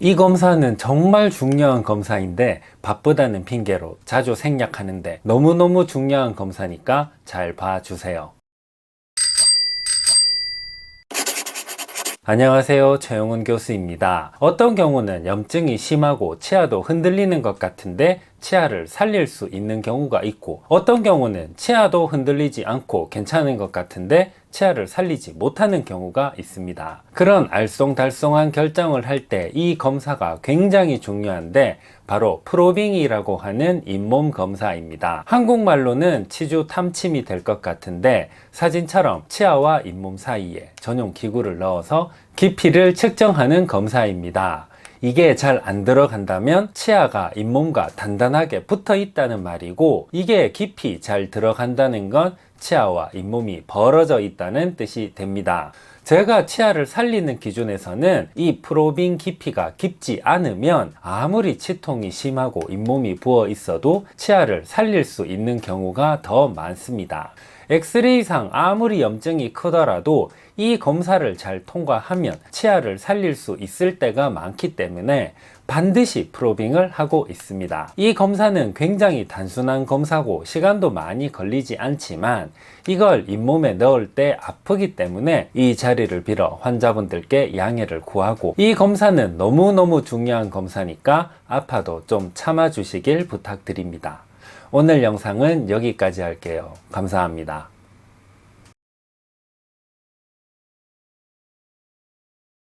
이 검사는 정말 중요한 검사인데 바쁘다는 핑계로 자주 생략하는데 너무너무 중요한 검사니까 잘 봐주세요. 안녕하세요. 최영훈 교수입니다. 어떤 경우는 염증이 심하고 치아도 흔들리는 것 같은데 치아를 살릴 수 있는 경우가 있고 어떤 경우는 치아도 흔들리지 않고 괜찮은 것 같은데 치아를 살리지 못하는 경우가 있습니다. 그런 알쏭달쏭한 결정을 할 때 이 검사가 굉장히 중요한데 바로 프로빙이라고 하는 잇몸 검사입니다. 한국말로는 치주 탐침이 될 것 같은데 사진처럼 치아와 잇몸 사이에 전용 기구를 넣어서 깊이를 측정하는 검사입니다. 이게 잘 안 들어간다면 치아가 잇몸과 단단하게 붙어 있다는 말이고 이게 깊이 잘 들어간다는 건 치아와 잇몸이 벌어져 있다는 뜻이 됩니다. 제가 치아를 살리는 기준에서는 이 프로빙 깊이가 깊지 않으면 아무리 치통이 심하고 잇몸이 부어 있어도 치아를 살릴 수 있는 경우가 더 많습니다. 엑스레이상 아무리 염증이 크더라도 이 검사를 잘 통과하면 치아를 살릴 수 있을 때가 많기 때문에 반드시 프로빙을 하고 있습니다. 이 검사는 굉장히 단순한 검사고 시간도 많이 걸리지 않지만 이걸 잇몸에 넣을 때 아프기 때문에 이 자리를 빌어 환자분들께 양해를 구하고 이 검사는 너무너무 중요한 검사니까 아파도 좀 참아주시길 부탁드립니다. 오늘 영상은 여기까지 할게요. 감사합니다.